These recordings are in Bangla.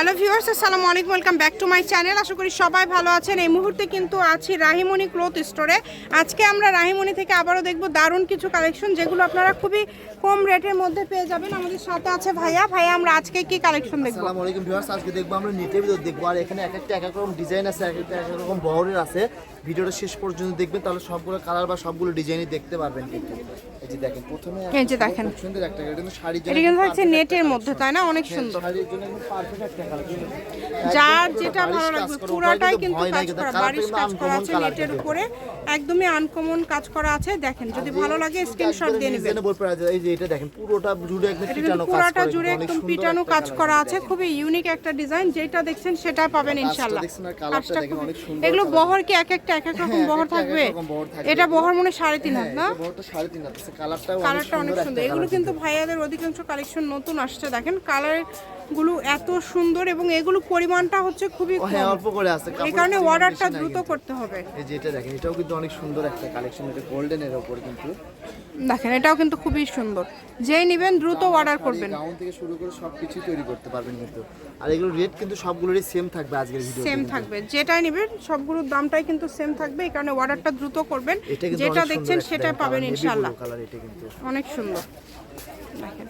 হ্যালো ভিউয়ার্স আসসালামু আলাইকুম welcome back to my channel. আশা করি সবাই ভালো আছেন। এই মুহূর্তে কিন্তু আছি রাহিমণি ক্লথ স্টোরে। আজকে আমরা রাহিমণি থেকে আবারও দেখব দারুণ কিছু কালেকশন যেগুলো আপনারা খুবই কম রেটের মধ্যে পেয়ে যাবেন আমাদের সাথে আছে ভাইয়া। ভাইয়া আমরা আজকে কি কালেকশন দেখব? আসসালামু আলাইকুম ভিউয়ার্স আজকে দেখব আমরা নেটের ভিতর দেখব। আর এখানে এক একটা এক এক রকম ডিজাইন আছে এক একটা এক রকম বহরের আছে। ভিডিওটা শেষ পর্যন্ত দেখবেন তাহলে সবগুলো কালার বা সবগুলো ডিজাইনই দেখতে পারবেন এই যে দেখেন প্রথমে এই যে দেখেন। সুন্দর একটা এটা কিন্তু শাড়ির জন্য এটা কিন্তু হচ্ছে নেটের মধ্যে তাই না? অনেক হ্যাঁ, সুন্দর। শাড়ির জন্য পারফেক্ট একটা যার যেটা ভালো লাগবে পুরাটাই কিন্তু কাজ করা বারিশ কাজ করা আছে নেটের উপরে একদমই আনকমন কাজ করা আছে দেখেন যদি ভালো লাগে স্ক্রিনশট দিয়ে নেবেন। এই যে এটা দেখেন পুরোটা জুড়ে একদম পিটানো কাজ পুরাটা জুড়ে একদম পিটানো কাজ করা আছে খুবই ইউনিক একটা ডিজাইন যেটা দেখছেন সেটা পাবেন ইনশাআল্লাহ। কাজটা দেখেন অনেক সুন্দর এগুলো বহর কি এক একটা এক এক রকম হ্যাঁ, বহর থাকবে? রকম বহর থাকবে। এটা বহর মনে সাড়ে তিন হাত হ্যাঁ, না? কালারটা অনেক সুন্দর সুন্দর এগুলো কিন্তু ভাইয়াদের অধিকাংশ কালেকশন নতুন আসছে দেখেন কালার গুলো এত সুন্দর এবং এগুলো পরিমাণটা হচ্ছে খুবই হ্যাঁ অল্প করে আছে এই কারণে অর্ডারটা দ্রুত করতে হবে। এই যে এটা দেখেন এটাও কিন্তু অনেক সুন্দর একটা কালেকশন এটা গোল্ডেন এর উপর কিন্তু। দেখেন এটাও কিন্তু খুবই সুন্দর। যেই নেবেন দ্রুত অর্ডার করবেন। গাউন থেকে শুরু করে সবকিছু তৈরি করতে পারবেন কিন্তু। আর এগুলো রেট কিন্তু সবগুলোরই সেম থাকবে আজকের ভিডিও সেম থাকবে। যেটাই নেবেন সবগুলোর দামটাই কিন্তু সেম থাকবে। এই কারণে অর্ডারটা দ্রুত করবেন। যেটা দেখছেন সেটা পাবেন ইনশাআল্লাহ। কালার এটা কিন্তু। অনেক সুন্দর। দেখেন।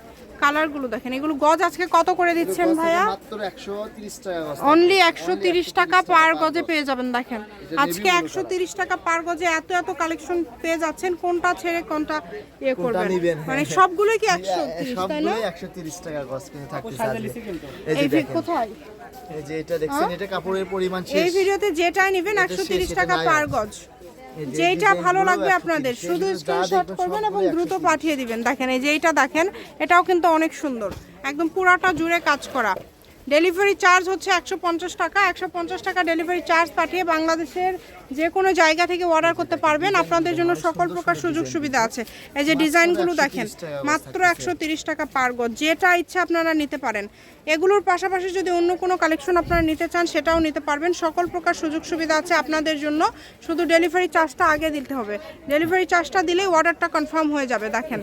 কালারগুলো দেখেন এগুলো গজ আজকে কত করে দিচ্ছেন ভাইয়া? মাত্র 130 টাকা কস্ট অনলি একশো তিরিশ টাকা পার গজে পেয়ে যাবেন দেখেন। আজকে একশো তিরিশ টাকা পার গজে এত এত কালেকশন পেয়ে যাচ্ছেন কোনটা ছেড়ে কোনটা ইয়ে করবেন? মানে সবগুলোই কি একশো তিরিশ তাই না? সবগুলোই 130 টাকা কস্ট কিন্তু থাকতেছে আজকে। এই যে এই ভি- দেখেন। কোথায়? এই যে এটা দেখছেন এটা কাপড়ের পরিমাণ এই ভিডিওতে যেটাই নেবেন একশো তিরিশ টাকা পার গজ। যেইটা ভালো লাগবে আপনাদের শুধু স্ক্রিনশট করবেন এবং দ্রুত পাঠিয়ে দিবেন। দেখেন এই যে এইটা দেখেন এটাও কিন্তু অনেক সুন্দর। একদম পুরাটা জুড়ে কাজ করা। ডেলিভারি চার্জ হচ্ছে একশো পঞ্চাশ টাকা। একশো পঞ্চাশ টাকা ডেলিভারি চার্জ পাঠিয়ে বাংলাদেশের যে কোনো জায়গা থেকে অর্ডার করতে পারবেন। আপনাদের জন্য সকল প্রকার সুযোগ সুবিধা আছে। এই যে ডিজাইনগুলো দেখেন মাত্র একশো তিরিশ টাকা পার গজ। যেটা ইচ্ছা আপনারা নিতে পারেন। এগুলোর পাশাপাশি যদি অন্য কোনো কালেকশন আপনারা নিতে চান সেটাও নিতে পারবেন। সকল প্রকার সুযোগ সুবিধা আছে আপনাদের জন্য। শুধু ডেলিভারি চার্জটা আগে দিতে হবে। ডেলিভারি চার্জটা দিলেই অর্ডারটা কনফার্ম হয়ে যাবে। দেখেন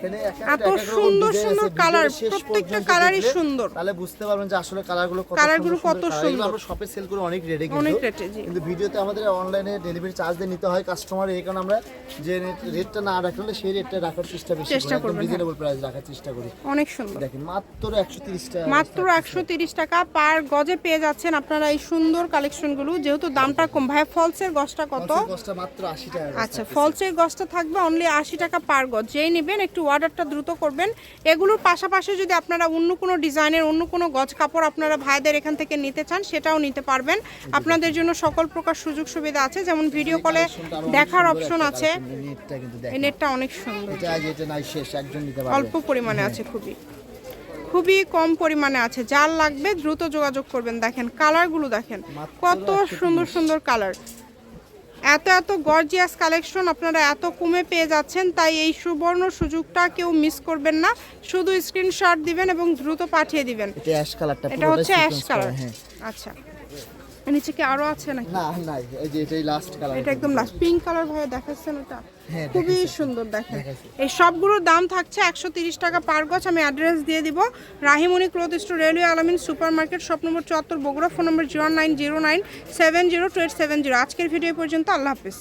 এত সুন্দর সুন্দর কালার প্রত্যেকটা কালারই সুন্দর। তাহলে বুঝতে পারবেন যে আসলে কালারগুলো কত কালারগুলো কত সুন্দর। আমরা শপে সেল করে অনেক রেটে অনেক কিন্তু রেটে জি। কিন্তু ভিডিওতে আমাদের অনলাইনে ডেলিভারি চার্জ দিয়ে নিতে হয় কাস্টমার এই কারণে আমরা যে রেটটা না রাখলে সেই রেটটা রাখার চেষ্টা বেশি চেষ্টা হ্যাঁ। রিজনেবল প্রাইস রাখার চেষ্টা করি। অনেক সুন্দর। দেখেন মাত্র 130 টাকা মাত্র একশো তিরিশ টাকা পার গজে পেয়ে যাচ্ছেন আপনারা এই সুন্দর কালেকশনগুলো যেহেতু দামটা কম ভাই ফলসের গজটা কত? কস্টটা মাত্র 80 টাকা আচ্ছা ফলসের গজটা থাকবে অনলি আশি টাকা পার গজ। যেই নেবেন একটু অর্ডারটা দ্রুত করবেন। এগুলোর পাশাপাশি যদি আপনারা অন্য কোনো ডিজাইনের অন্য কোনো গজ কাপড় আপনারা ভাইদের এখান থেকে নিতে চান সেটাও নিতে পারবেন। আপনাদের জন্য সকল প্রকার সুযোগ সুবিধা আছে যেমন ভিডিও কলে দেখার অপশন আছে। নেটটা এই নেটটা অনেক সুন্দর। অল্প পরিমাণে আছে খুবই। খুবই কম পরিমাণে আছে। যার লাগবে দ্রুত যোগাযোগ করবেন দেখেন কালারগুলো দেখেন। কত সুন্দর সুন্দর কালার এত এত গর্জিয়াস কালেকশন আপনারা এত কমে পেয়ে যাচ্ছেন তাই এই সুবর্ণ সুযোগটা কেউ মিস করবেন না। শুধু স্ক্রিনশট দিবেন এবং দ্রুত পাঠিয়ে দিবেন। এটা হচ্ছে অ্যাশ কালার আচ্ছা। নিচে কি আরও আছে নাকি? না না এই যে এটাই লাস্ট কালার এটা একদম লাস্ট পিঙ্ক কালার ভাবে দেখাচ্ছেন ওটা খুবই সুন্দর দেখেন। এই সবগুলোর দাম থাকছে একশো তিরিশ টাকা পার গছ আমি অ্যাড্রেস দিয়ে দিব। Rahimoni cloth store railway Alamin supermarket shop number চুয়াত্তর Bogura phone number zero nine zero nine seven zero two eight seven zero আজকের ভিডিও পর্যন্ত আল্লাহ হাফিজ।